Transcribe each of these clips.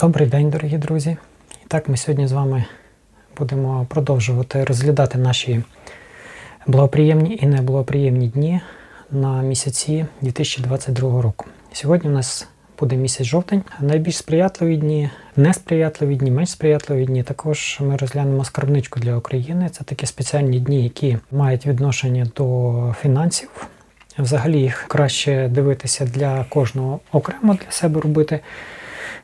Добрий день, дорогі друзі. І так, ми сьогодні з вами будемо продовжувати розглядати наші благоприємні і неблагоприємні дні на місяці 2022 року. Сьогодні у нас буде місяць жовтень. Найбільш сприятливі дні, несприятливі дні, менш сприятливі дні. Також ми розглянемо скарбничку для України. Це такі спеціальні дні, які мають відношення до фінансів. Взагалі їх краще дивитися для кожного окремо для себе робити.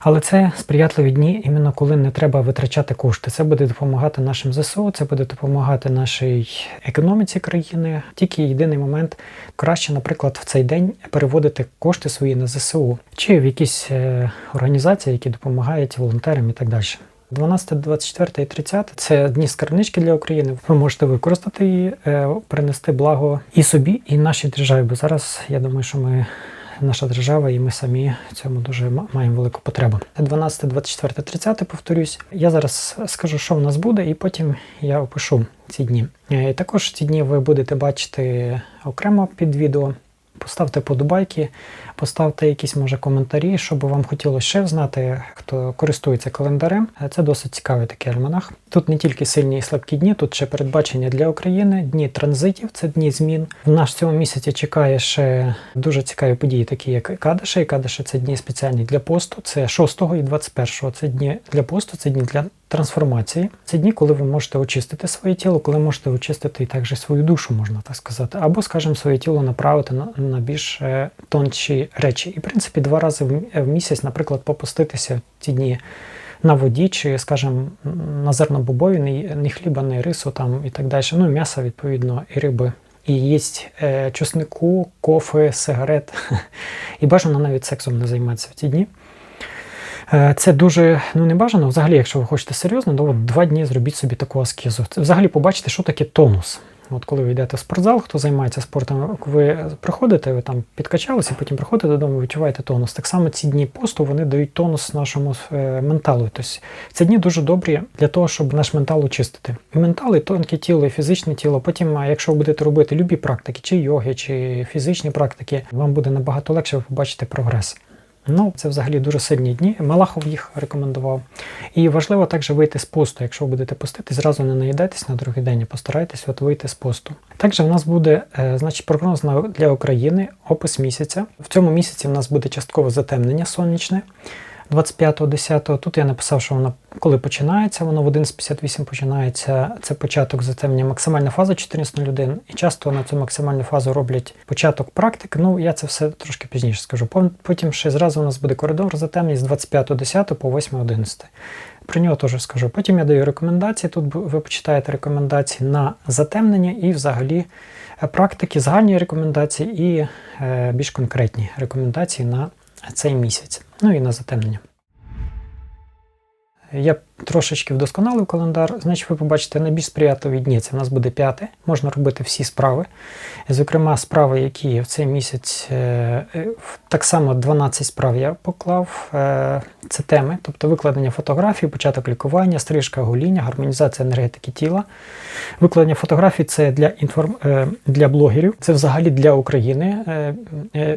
Але це сприятливі дні, іменно коли не треба витрачати кошти. Це буде допомагати нашим ЗСУ, це буде допомагати нашій економіці країни. Тільки єдиний момент краще, наприклад, в цей день переводити кошти свої на ЗСУ чи в якісь е, організації, які допомагають волонтерам і так далі. 12, 24 і 30 – це дні скарбнички для України. Ви можете використати її, е, принести благо і собі, і нашій державі. Бо зараз я думаю, що ми наша держава, і ми самі цьому дуже маємо велику потребу. 12, 24, 30, повторюсь. Я зараз скажу, що в нас буде, і потім я опишу ці дні. Е, І також ці дні ви будете бачити окремо під відео. Поставте подобайки, поставте якісь може коментарі, що би вам хотілося ще знати, хто користується календарем. Це досить цікавий такий альманах. Тут не тільки сильні і слабкі дні, тут ще передбачення для України, дні транзитів, це дні змін. В нас цьому місяці чекає ще дуже цікаві події, такі як Кадиші. І Кадиші це дні спеціальні для посту. Це 6 і 21. Це дні для посту, це дні для трансформації. Це дні, коли ви можете очистити своє тіло, коли можете очистити і також свою душу, можна так сказати, або, скажімо, своє тіло направити на, на більш е, тонші речі. І, в принципі, два рази в місяць, наприклад, попуститися ці дні на воді, чи, скажімо, на зернобобові, ні, хліба, ні рису там і так далі. Ну, м'яса, відповідно, і риби. І їсть е, чеснику, кофе, сигарет. І бажано навіть сексом не займатися в ці дні. Е, Це дуже ну, не бажано. Взагалі, якщо ви хочете серйозно, то от два дні зробіть собі таку аскезу. Це взагалі побачите, що таке тонус. От коли ви йдете в спортзал, хто займається спортом, ви приходите, ви там підкачалися, потім приходите додому, відчуваєте тонус. Так само ці дні посту вони дають тонус нашому е, менталу. Тобто ці дні дуже добрі для того, щоб наш ментал очистити. І ментал, і тонке тіло, і фізичне тіло. Потім, якщо ви будете робити любі практики, чи йоги, чи фізичні практики, вам буде набагато легше, ви побачите прогрес. Ну, це взагалі дуже сильні дні. Малахов їх рекомендував. І важливо також вийти з посту. Якщо ви будете постити, зразу не наїдайтесь на другий день, і постарайтесь от вийти з посту. Також в нас буде е, значить, прогноз для України, опис місяця. В цьому місяці в нас буде часткове затемнення сонячне. 25.10. Тут я написав, що воно коли починається, воно в 11.58 починається. Це початок затемнення, максимальна фаза 14.01. І часто на цю максимальну фазу роблять початок практик. Ну, я це все трошки пізніше скажу. Потім ще зразу у нас буде коридор затемнення з 25.10 по 8.11. Про нього теж скажу. Потім я даю рекомендації. Тут ви почитаєте рекомендації на затемнення і взагалі е, практики, загальні рекомендації і е, більш конкретні рекомендації на цей місяць. Ну і на затемнення. Я трошечки вдосконалив календар. Значить, ви побачите найбільш сприятливі дні. Це в нас буде п'яте. Можна робити всі справи. Зокрема, справи, які в цей місяць, е, е, так само 12 справ я поклав. Е, Це теми, тобто викладення фотографій, початок лікування, стрижка, гоління, гармонізація енергетики тіла. Викладення фотографій це для інформ... для блогерів, це взагалі для України.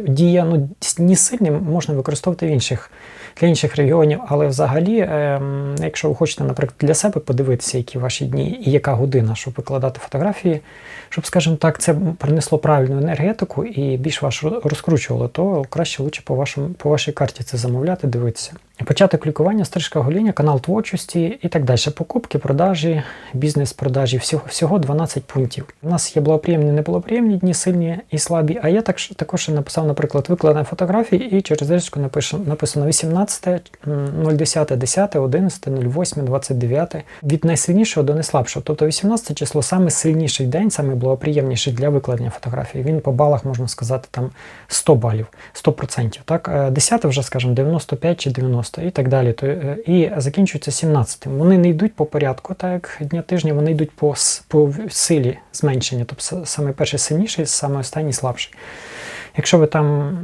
Дія ну, не сильно можна використовувати в інших для інших регіонів, але взагалі, ем, якщо ви хочете, наприклад, для себе подивитися, які ваші дні і яка година, щоб викладати фотографії, щоб, скажімо так, це принесло правильну енергетику і більш вас ро- розкручувало, то краще лучше по, вашому, по вашій карті це замовляти, дивитися. Початок лікування, стрижка гоління, канал творчості і так далі. Покупки, продажі, бізнес-продажі, всього, всього 12 пунктів. У нас є благоприємні, неблагоприємні дні, сильні і слабі. А я так, також написав, наприклад, викладення фотографій і через напишу, написано 18, 010, 10, 11, 08, 29. Від найсильнішого до найслабшого. Тобто 18 число саме сильніший день, саме благоприємніший для викладення фотографій. Він по балах можна сказати там 100 балів, 100%. Так? Е, 10 вже, скажімо, 95 чи 90 і так далі. Е, і закінчується 17. Вони не йдуть по порядку, так як дня тижня, вони йдуть по, по силі зменшення. Тобто саме перший сильніший, саме останній слабший. Якщо ви там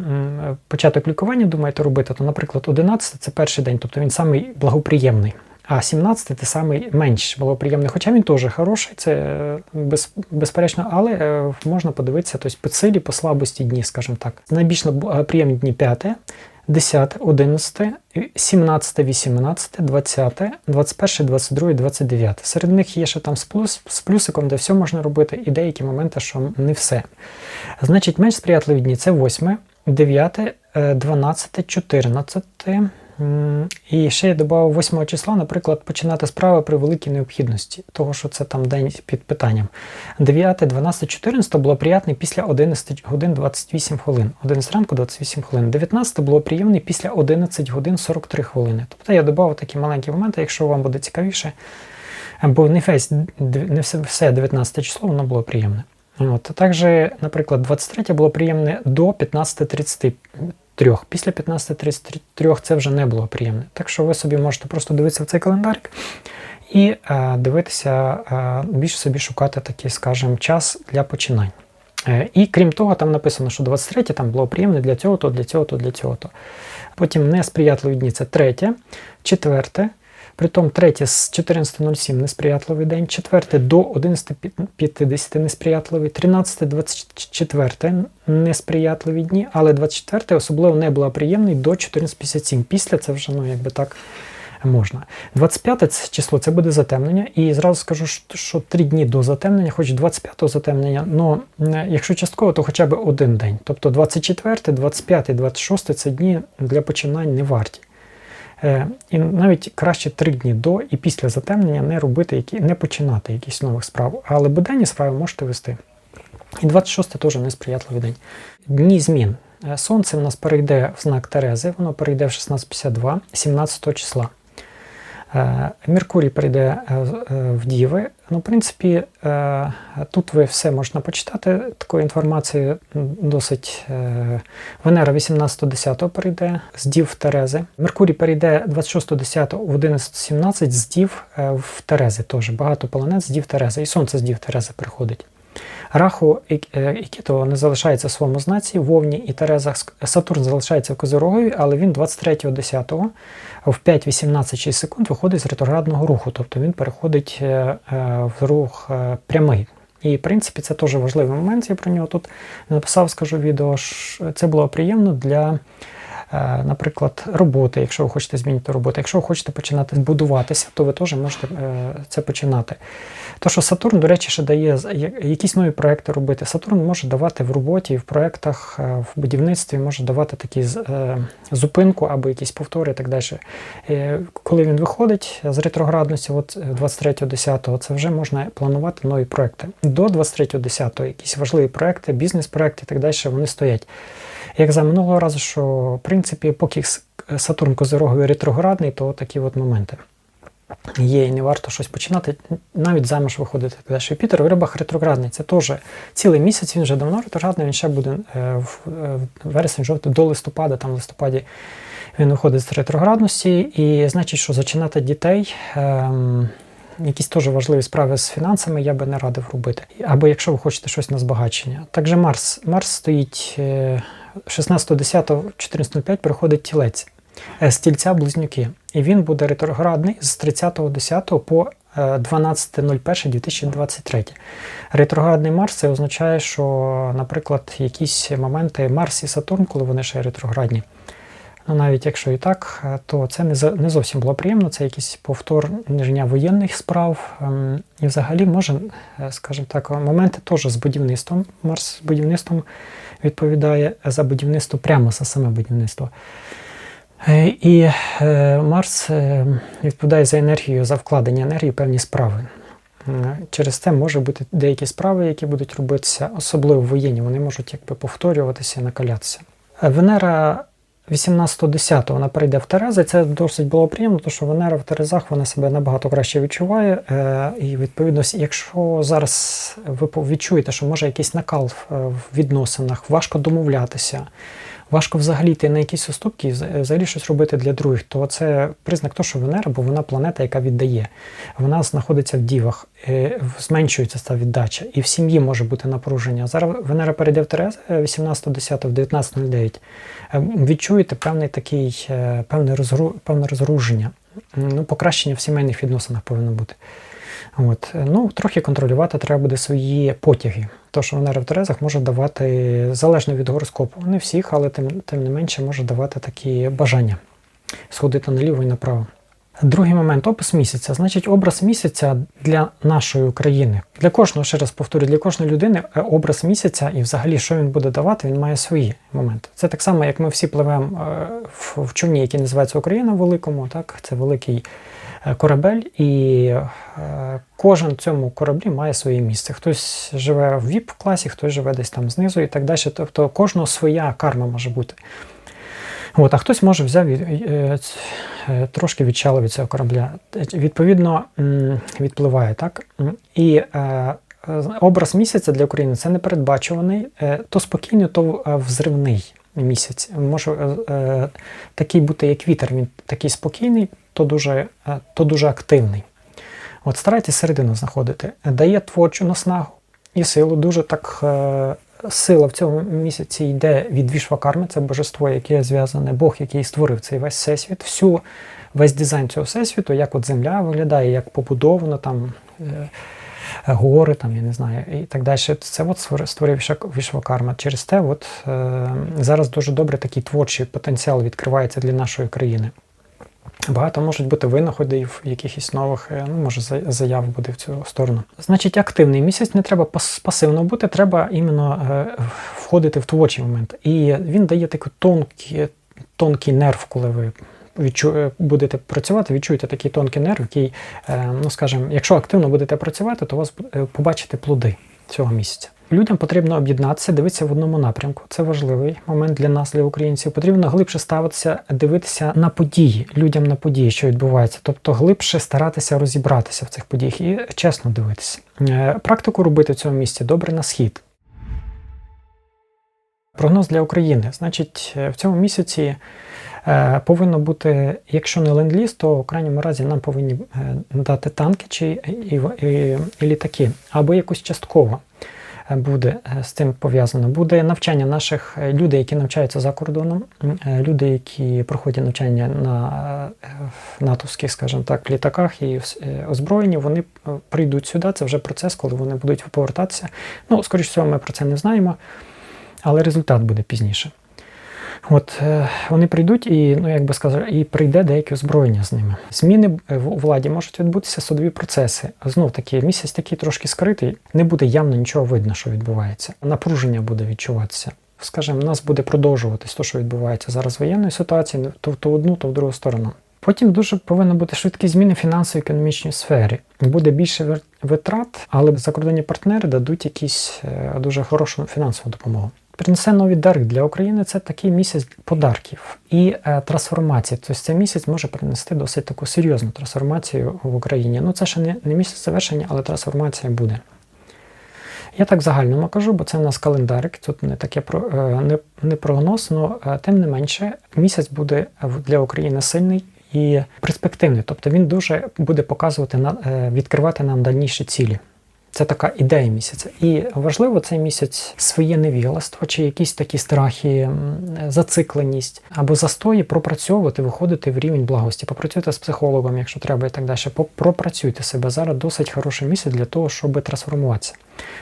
початок лікування думаєте робити, то, наприклад, 11 це перший день, тобто він самий благоприємний. А 17 це самий менш благоприємний, хоча він теж хороший, це е, без, безперечно, але е, можна подивитися тобто, по силі, по слабості дні, скажімо так. Найбільш благоприємні дні 5, 10, 11, 17, 18, 20, 21, 22, 29. Серед них є ще там з, плюс, з плюсиком, де все можна робити, і деякі моменти, що не все. Значить, менш сприятливі дні це 8, 9, 12, 14. І ще я додав 8 числа, наприклад, починати справи при великій необхідності, того, що це там день під питанням. 9, 12, 14 було приємний після 11 годин 28 хвилин. 11 ранку 28 хвилин. 19 було приємний після 11 годин 43 хвилини. Тобто я додав такі маленькі моменти, якщо вам буде цікавіше. Бо не, весь, не все 19 число воно було приємне. От. Також, наприклад, 23 було приємне до 15.33. Після 15.33 це вже не було приємне. Так що ви собі можете просто дивитися в цей календарик і е, дивитися, е, більш собі шукати такий, скажімо, час для починань. Е, і крім того, там написано, що 23 там було приємне для цього, то для цього, то для цього. то Потім несприятливі дні це третє, четверте. Притом третє з 14.07 несприятливий день, четверте до 11.50 несприятливий, 13.24 несприятливі дні, але 24 особливо не була приємний до 14.57. Після це вже ну, якби так можна. 25 це число це буде затемнення, і зразу скажу, що 3 дні до затемнення, хоч 25-го затемнення, ну якщо частково, то хоча б один день. Тобто 24, 25, 26 це дні для починань не варті. Е, і навіть краще три дні до і після затемнення не робити, які, не починати якісь нових справ, але буденні справи можете вести. І 26 теж несприятливий день. Дні змін. Е, Сонце в нас перейде в знак Терези, воно перейде в 16.52, 17 числа. Е, Меркурій прийде в Діви. Ну, в принципі, тут ви все можна почитати. Такої інформації досить. Венера 18.10 перейде з Дів в Терези. Меркурій перейде 26.10 в 11.17 з Дів в Терези. Теж багато планет з Дів Терези. І Сонце з Дів Терези приходить. Раху і Кіто не залишається в своєму знаці, Вовні і Терезах. Сатурн залишається в Козирогові, але він 23.10 в 5-18 секунд виходить з ретроградного руху, тобто він переходить в рух прямий. І, в принципі, це теж важливий момент. Я про нього тут написав, скажу відео. Це було приємно для, наприклад, роботи, якщо ви хочете змінити роботу. Якщо ви хочете починати будуватися, то ви теж можете це починати. То, що Сатурн, до речі, ще дає якісь нові проекти робити. Сатурн може давати в роботі, в проєктах, в будівництві, може давати такі зупинку або якісь повтори і так далі. Коли він виходить з ретроградності, от 23.10, це вже можна планувати нові проекти. До 23.10 якісь важливі проекти, бізнес-проекти і так далі, вони стоять. Як за минулого разу, що в принципі, поки Сатурн Козироговий ретроградний, то такі от моменти є і не варто щось починати, навіть заміж виходити. Далі Юпітер у рибах ретроградний. Це теж цілий місяць, він вже давно ретроградний, він ще буде е, в вересень, жовтий до листопада, там в листопаді він виходить з ретроградності, і значить, що зачинати дітей. Ем, Якісь теж важливі справи з фінансами я би не радив робити. Або якщо ви хочете щось на збагачення. Також Марс. Марс стоїть 16.10, 14.05 приходить тілець з тільця близнюки. І він буде ретроградний з 30.10 по 12.01.2023. Ретроградний Марс це означає, що, наприклад, якісь моменти Марс і Сатурн, коли вони ще ретроградні. Ну, навіть якщо і так, то це не зовсім було приємно, це якийсь повторення воєнних справ. Ем, і взагалі може, е, скажімо так, моменти теж з будівництвом. Марс з будівництвом відповідає за будівництво прямо за саме будівництво. Е, і е, Марс е, відповідає за енергію, за вкладення енергії певні справи. Через це може бути деякі справи, які будуть робитися, особливо воєнні, вони можуть якби повторюватися і накалятися. Венера 18.10 вона перейде в Терези. Це досить було приємно, тому що Венера в Терезах вона себе набагато краще відчуває. І відповідно, якщо зараз ви відчуєте, що може якийсь накал в відносинах, важко домовлятися важко взагалі йти на якісь уступки і взагалі щось робити для других, то це признак того, що Венера, бо вона планета, яка віддає. Вона знаходиться в дівах, е, зменшується та віддача, і в сім'ї може бути напруження. Зараз Венера перейде в Терез 18.10 в 19.09. Е, відчуєте певний такий, е, певне розру, певне розруження. Ну, Покращення в сімейних відносинах повинно бути. От. Ну, Трохи контролювати треба буде свої потяги. То, що Венера в Терезах може давати, залежно від гороскопу, не всіх, але тим, тим не менше може давати такі бажання сходити наліво і направо. Другий момент опис місяця. Значить, образ місяця для нашої країни. Для кожного, ще раз повторю, для кожної людини е, образ місяця і взагалі, що він буде давати, він має свої моменти. Це так само, як ми всі пливемо е, в човні, який називається Україна великому, так? це великий е, корабель, і кожен цьому кораблі має своє місце. Хтось живе в ВІП-класі, хтось живе десь там знизу і так далі. Тобто кожного своя карма може бути. От, а хтось може взяв е, е, трошки відчало від цього корабля. Відповідно, відпливає, так? І е, образ місяця для України це непередбачуваний, то спокійний, то взривний місяць. Може такий бути, як вітер, він такий спокійний, то дуже, то дуже активний. От старайтесь середину знаходити. Дає творчу наснагу і силу. Дуже так сила в цьому місяці йде від Вішвакарми, це божество, яке зв'язане, Бог, який створив цей весь всесвіт, всю весь дизайн цього всесвіту, як от земля виглядає, як побудовано там. е, Гори, там, я не знаю, і так далі. Це от створив Вішвакарма. Через те, от, е, зараз дуже добре такий творчий потенціал відкривається для нашої країни. Багато можуть бути винаходів, якихось нових, е, ну, може, за- заяв буде в цю сторону. Значить, активний місяць не треба пас- пасивно бути, треба іменно е, входити в творчий момент. І він дає такий тонкий, тонкий нерв, коли ви відчу, е, будете працювати, відчуєте такий тонкий нерв, який, ну скажімо, якщо активно будете працювати, то вас побачите плоди цього місяця. Людям потрібно об'єднатися, дивитися в одному напрямку. Це важливий момент для нас, для українців. Потрібно глибше ставитися, дивитися на події, людям на події, що відбувається. Тобто глибше старатися розібратися в цих подіях і чесно дивитися. Е, Практику робити в цьому місці добре на схід. Прогноз для України. Значить, е, в цьому місяці е, повинно бути, якщо не ленд-ліз, то в крайньому разі нам повинні е, дати танки чи і, і, і літаки, або якось частково буде е, з цим пов'язано. Буде навчання наших е, людей, які навчаються за кордоном, е, люди, які проходять навчання на натовських, скажімо так, літаках і озброєні, вони прийдуть сюди. Це вже процес, коли вони будуть повертатися. Ну, скоріш всього, ми про це не знаємо, але результат буде пізніше. От е, вони прийдуть і, ну як би сказати, і прийде деяке озброєння з ними. Зміни е, в владі можуть відбутися судові процеси. Знов таки, місяць такий трошки скритий, не буде явно нічого видно, що відбувається. Напруження буде відчуватися. Скажімо, у нас буде продовжуватись те, що відбувається зараз в воєнної ситуації, то в ту одну, то в другу сторону. Потім дуже повинні бути швидкі зміни в фінансово-економічній сфері. Буде більше витрат, але закордонні партнери дадуть якісь е, дуже хорошу фінансову допомогу. Принесе нові дари для України. Це такий місяць подарків і е, трансформації. Тобто цей місяць може принести досить таку серйозну трансформацію в Україні. Ну це ще не, не місяць завершення, але трансформація буде. Я так загальному кажу, бо це в нас календарик, тут не таке е, не, не прогноз, але тим не менше місяць буде для України сильний і перспективний. Тобто він дуже буде показувати е, відкривати нам дальніші цілі. Це така ідея місяця. І важливо цей місяць своє невігластво чи якісь такі страхи, зацикленість або застої пропрацьовувати, виходити в рівень благості. Попрацюйте з психологом, якщо треба, і так далі. Пропрацюйте себе. Зараз досить хороший місяць для того, щоб трансформуватися.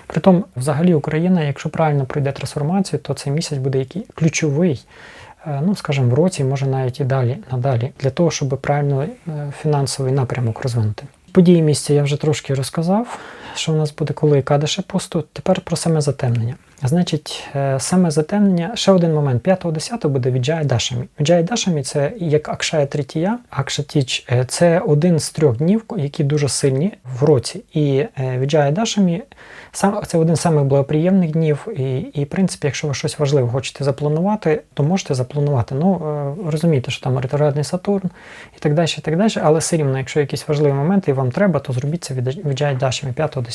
Притом, взагалі, Україна, якщо правильно пройде трансформацію, то цей місяць буде який ключовий, е, ну скажімо, в році, може навіть і далі надалі, для того, щоб правильно е, фінансовий напрямок розвинути. Події місця я вже трошки розказав, що у нас буде коли кадише посту. Тепер про саме затемнення. Значить, е, саме затемнення, ще один момент. 5-10 буде Віджая Дашамі. Віджая Дашамі це як Акшая Третія. Акшатіч е, це один з трьох днів, які дуже сильні в році. І е, Віджая Дашамі це один з самих благоприємних днів. І, і, в принципі, якщо ви щось важливе хочете запланувати, то можете запланувати. Ну розумієте, що там ретроградний Сатурн і так далі, і так далі. Але все рівно, якщо якісь важливі моменти і вам треба, то зробіть це від Віджая Дашамі 5-10.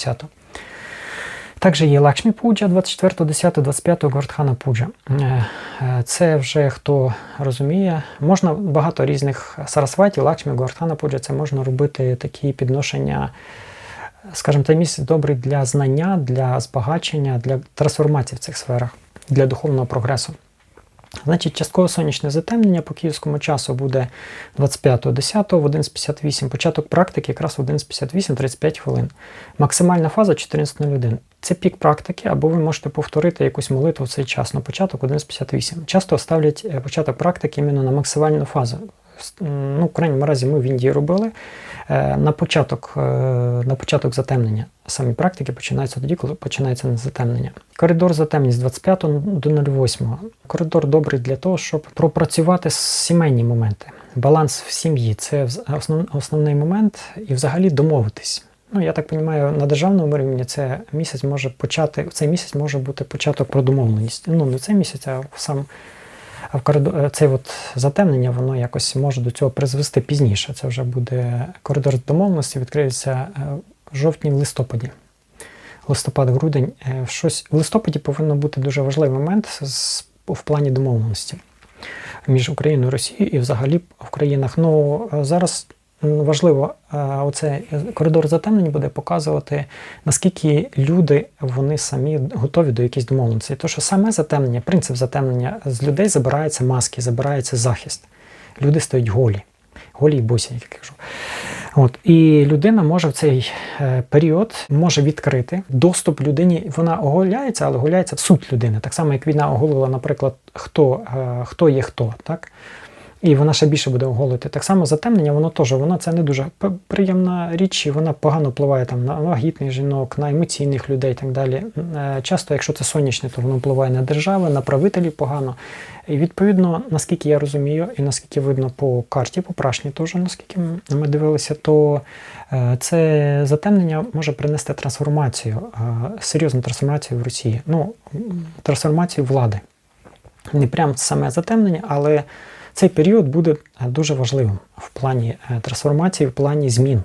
Також є Лакшмі Пуджа 24, 10, 25 Гвардхана Пуджа. Е, е, Це вже хто розуміє. Можна багато різних сарасваті, Лакшмі, Гвардхана Пуджа. Це можна робити такі підношення. Скажімо, цей місяць добрий для знання, для збагачення, для трансформації в цих сферах, для духовного прогресу. Значить, часткове сонячне затемнення по київському часу буде 25.10 в 11.58. Початок практики якраз в 11.58 35 хвилин. Максимальна фаза 14.01. Це пік практики, або ви можете повторити якусь молитву в цей час на початок 11.58. Часто ставлять е, початок практики іменно на максимальну фазу. Ну, в крайньому разі, ми в Індії робили е, на початок, е, на початок затемнення. Самі практики починаються тоді, коли починається затемнення. Коридор затемнень з 25 до 08. Коридор добрий для того, щоб пропрацювати сімейні моменти. Баланс в сім'ї це основний момент, і взагалі домовитись. Ну, я так розумію, на державному рівні це місяць може почати, цей місяць може бути початок про домовленість. Ну, не цей місяць, а сам а в коридор, цей от затемнення, воно якось може до цього призвести пізніше. Це вже буде коридор домовленості, відкриється е, в жовтні, в листопаді. Листопад, грудень. Е, Щось в листопаді повинен бути дуже важливий момент в плані домовленості між Україною і Росією і взагалі в країнах. Ну е, зараз важливо, е, оцей коридор затемнень буде показувати, наскільки люди вони самі готові до якихось домовленостей. То, що саме затемнення, принцип затемнення з людей забираються маски, забирається захист. Люди стають голі, голі й босі, як я кажу. От і людина може в цей е, період може відкрити доступ людині. Вона оголяється, але оголяється суть людини. Так само, як війна оголила, наприклад, хто, е, хто є хто, так? І вона ще більше буде оголити. Так само затемнення, воно теж воно це не дуже приємна річ, і вона погано впливає там на вагітних жінок, на емоційних людей і так далі. Е, Часто, якщо це сонячне, то воно впливає на держави, на правителів погано. І відповідно, наскільки я розумію, і наскільки видно по карті, по прашні теж, наскільки ми дивилися, то е, це затемнення може принести трансформацію, е, серйозну трансформацію в Росії. Ну, трансформацію влади. Не прям саме затемнення, але цей період буде е, дуже важливим в плані е, трансформації, в плані змін.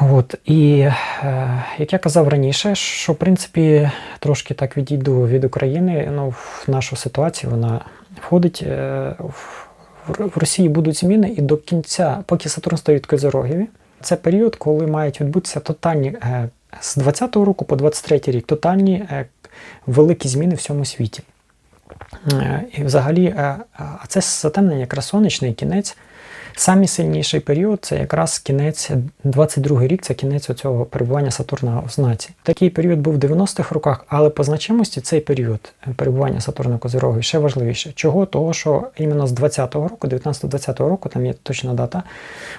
От, і е, як я казав раніше, що в принципі трошки так відійду від України, ну, в нашу ситуацію вона входить. В, Росії будуть зміни, і до кінця, поки Сатурн стоїть в Козирогові, це період, коли мають відбутися тотальні з 20-го року по 23-й рік тотальні великі зміни в всьому світі. Е, І взагалі, е, а це затемнення якраз сонячний кінець. Самий сильніший період це якраз кінець 22 рік, це кінець цього перебування Сатурна в знаці. Такий період був в 90-х роках, але по значимості цей період е, перебування Сатурна Козироги ще важливіше. Чого? Того, що іменно з 20-го року, 19-20 року, там є точна дата,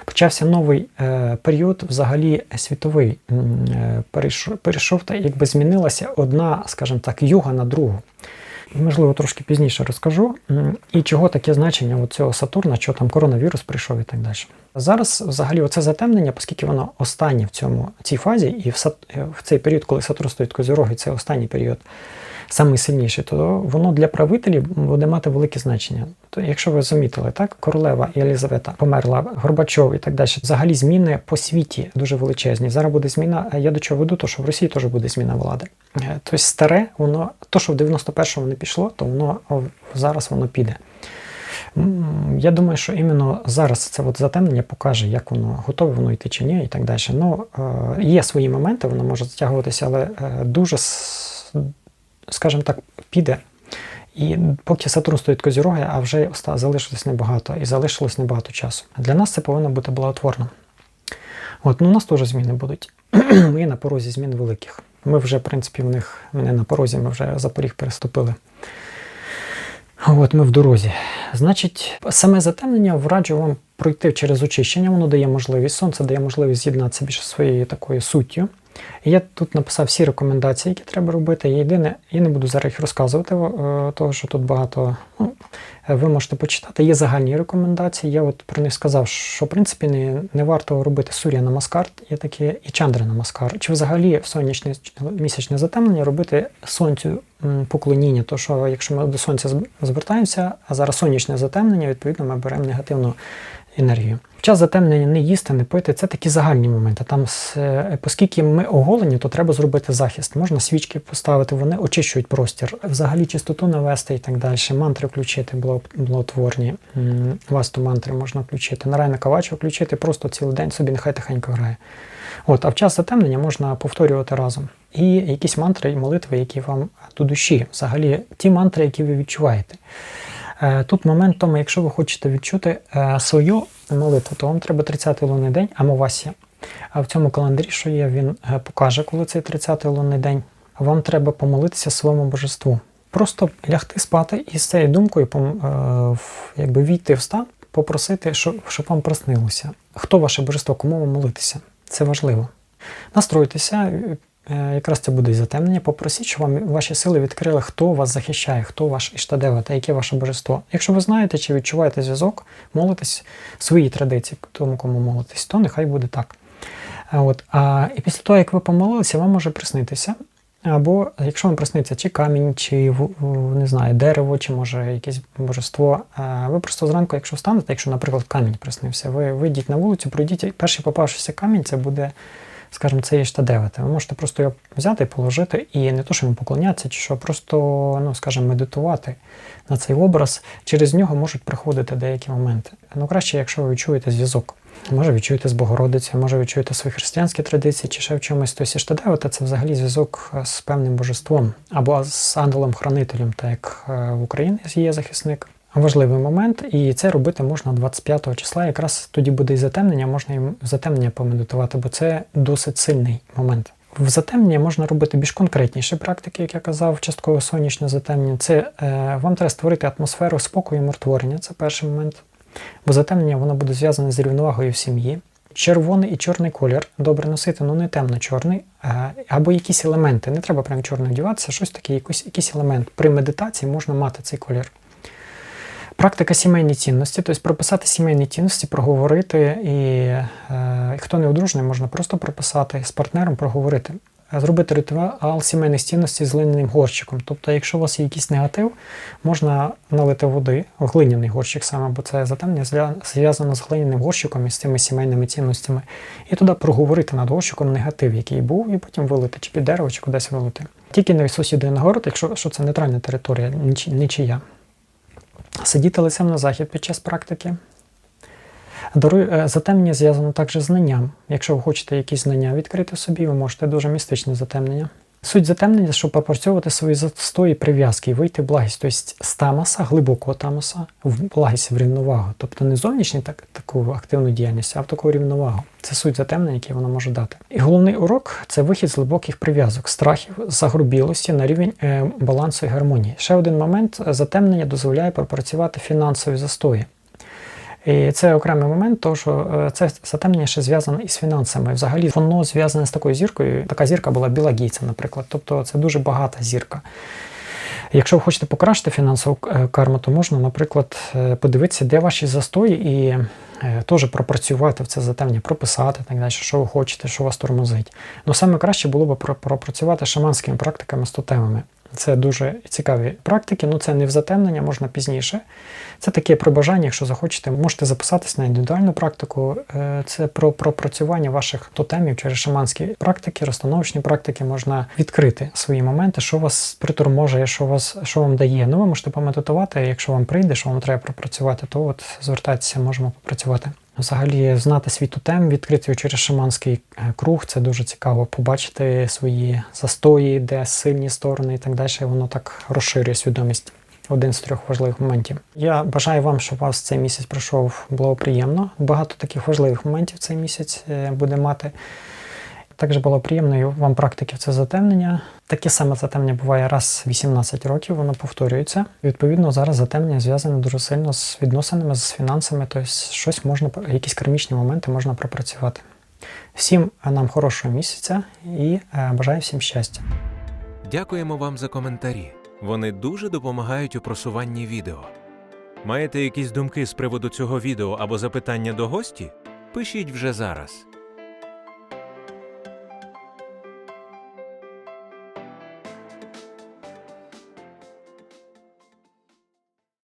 почався новий е, період, взагалі світовий. Е, Перейшов, перейшов та якби змінилася одна, скажімо так, юга на другу. Можливо, трошки пізніше розкажу. І чого таке значення у цього Сатурна, що там коронавірус прийшов і так далі. Зараз, взагалі, оце затемнення, оскільки воно останнє в цьому цій фазі, і в, в цей період, коли Сатурн стоїть козіроги, це останній період, самий сильніший, то воно для правителів буде мати велике значення. То, якщо ви замітили, так, королева Єлізавета померла, Горбачов і так далі. Взагалі зміни по світі дуже величезні. Зараз буде зміна. Я до чого веду, то що в Росії теж буде зміна влади. Е, Тобто старе, воно то, що в 91-му не пішло, то воно зараз воно піде. Я думаю, що іменно зараз це от затемнення покаже, як воно готове воно йти чи ні, і так далі. Ну, е, є свої моменти, воно може затягуватися, але е, дуже, скажімо так, піде. І поки Сатурн стоїть козіроги, а вже залишилось небагато, і залишилось небагато часу. Для нас це повинно бути благотворно. От, ну, у нас теж зміни будуть. Ми на порозі змін великих. Ми вже, в принципі, в них не на порозі, ми вже за поріг переступили. От ми в дорозі. Значить, саме затемнення враджу вам пройти через очищення, воно дає можливість. Сонце дає можливість з'єднатися більше своєю такою суттю. Я тут написав всі рекомендації, які треба робити. Єдине, я не буду зараз їх розказувати, е, того що тут багато. Ну, е, ви можете почитати. Є загальні рекомендації. Я от про них сказав, що в принципі не, не варто робити сур'я намаскар, є таке і чандра намаскар. Чи взагалі в сонячне місячне затемнення робити сонцю поклоніння. То що якщо ми до сонця звертаємося, а зараз сонячне затемнення, відповідно, ми беремо негативну енергію. В час затемнення не їсти, не пити це такі загальні моменти. Там, е, оскільки ми оголені, то треба зробити захист. Можна свічки поставити, вони очищують простір. Взагалі чистоту навести і так далі. Мантри включити. М, Васту мантри можна включити. Нарайна кавача включити, просто цілий день собі нехай тихенько грає. От, а в час затемнення можна повторювати разом. і якісь мантри і молитви, які вам до душі, взагалі ті мантри, які ви відчуваєте. Е, Тут момент в тому, якщо ви хочете відчути е, свою молитву, то вам треба 30-й лунний день, Амовасія. А в цьому календарі, що є, він е, покаже, коли цей 30-й лунний день. Вам треба помолитися своєму божеству. Просто лягти спати і з цією думкою якби війти в стан, попросити, щоб, вам проснилося. Хто ваше божество, кому вам молитися? Це важливо. Настройтеся, якраз це буде і затемнення. Попросіть, щоб вам ваші сили відкрили, хто вас захищає, хто ваш іштадева та яке ваше божество. Якщо ви знаєте чи відчуваєте зв'язок, молитесь в своїй традиції, тому кому молитесь, то нехай буде так. От, а, і після того, як ви помолилися, вам може приснитися. Або якщо вам присниться чи камінь, чи не знаю, дерево, чи може якесь божество. Ви просто зранку, якщо встанете, якщо, наприклад, камінь приснився, ви вийдіть на вулицю, пройдіть, і перший попавшийся камінь, це буде, скажімо, це є штадевити. Ви можете просто його взяти і положити, і не то, що йому поклонятися, чи що, просто, ну, скажімо, медитувати на цей образ. Через нього можуть приходити деякі моменти. Ну, краще, якщо ви відчуєте зв'язок. Може, відчуєте з Богородицею, може відчуєте свої християнські традиції чи ще в чомусь. Тобто Іштадева це взагалі зв'язок е, з певним божеством або з ангелом-хранителем, так як е, в Україні є захисник. Важливий момент, і це робити можна 25 числа. Якраз тоді буде і затемнення, можна і затемнення помедитувати, бо це досить сильний момент. В затемнення можна робити більш конкретніші практики, як я казав, частково сонячне затемнення. Це е, вам треба створити атмосферу спокою і миротворення. Це перший момент. Бо затемнення воно буде зв'язане з рівновагою в сім'ї. Червоний і чорний колір добре носити, ну не темно-чорний, а- або якісь елементи. Не треба прям чорно вдіватися, щось таке, якийсь, якийсь елемент. При медитації можна мати цей колір. Практика сімейні цінності, тобто прописати сімейні цінності, проговорити, і е, хто не одружений, можна просто прописати з партнером, проговорити. Е, Зробити ритуал сімейних цінностей з глиняним горщиком. Тобто, якщо у вас є якийсь негатив, можна налити води, в глиняний горщик саме, бо це затемнення зв'язано з глиняним горщиком і з цими сімейними цінностями. І туди проговорити над горщиком негатив, який був, і потім вилити чи під дерево, чи кудись вилити. Тільки не сусіди на город, якщо що це нейтральна територія, ніч- нічия. Сидіти лицем на захід під час практики. Е, Затемнення зв'язано також з знанням. Якщо ви хочете якісь знання відкрити собі, ви можете дуже містичне затемнення. Суть затемнення, щоб попрацьовувати свої застої прив'язки і вийти в благість, тобто з тамаса, глибокого тамаса, в благість в рівновагу. Тобто не зовнішню так, таку активну діяльність, а в таку рівновагу. Це суть затемнення, яке воно може дати. І головний урок це вихід з глибоких прив'язок, страхів, загрубілості на рівень е, балансу і гармонії. Ще один момент затемнення дозволяє пропрацювати фінансові застої. І це окремий момент, тому що е, це затемнення ще зв'язане із фінансами. Взагалі воно зв'язане з такою зіркою. Така зірка була Білагійця, наприклад. Тобто це дуже багата зірка. Якщо ви хочете покращити фінансову е, карму, то можна, наприклад, е, подивитися, де ваші застої, і теж пропрацювати в це затемнення, прописати так далі, що ви хочете, що вас тормозить. Ну саме краще було б пропрацювати шаманськими практиками з тотемами. Це дуже цікаві практики, ну це не в затемнення, можна пізніше. Це таке про бажання, якщо захочете, можете записатись на індивідуальну практику. Е, Це про пропрацювання ваших тотемів через шаманські практики, розстановочні практики можна відкрити свої моменти, що вас приторможує, що вас що вам дає. Ну, ви можете помедитувати, якщо вам прийде, що вам треба пропрацювати, то от звертайтеся, можемо попрацювати. Взагалі, знати світу тем відкрити його через шаманський е, круг, це дуже цікаво. Побачити свої застої, де сильні сторони і так далі. Воно так розширює свідомість. Один з трьох важливих моментів. Я бажаю вам, щоб вас цей місяць пройшов благоприємно. Багато таких важливих моментів цей місяць е, буде мати. Також було приємно вам практики в це затемнення. Таке саме затемнення буває раз 18 років, воно повторюється. Відповідно, зараз затемнення зв'язане дуже сильно з відносинами, з фінансами, тобто щось можна, якісь кармічні моменти можна пропрацювати. Всім нам хорошого місяця і е, бажаю всім щастя. Дякуємо вам за коментарі. Вони дуже допомагають у просуванні відео. Маєте якісь думки з приводу цього відео або запитання до гості? Пишіть вже зараз.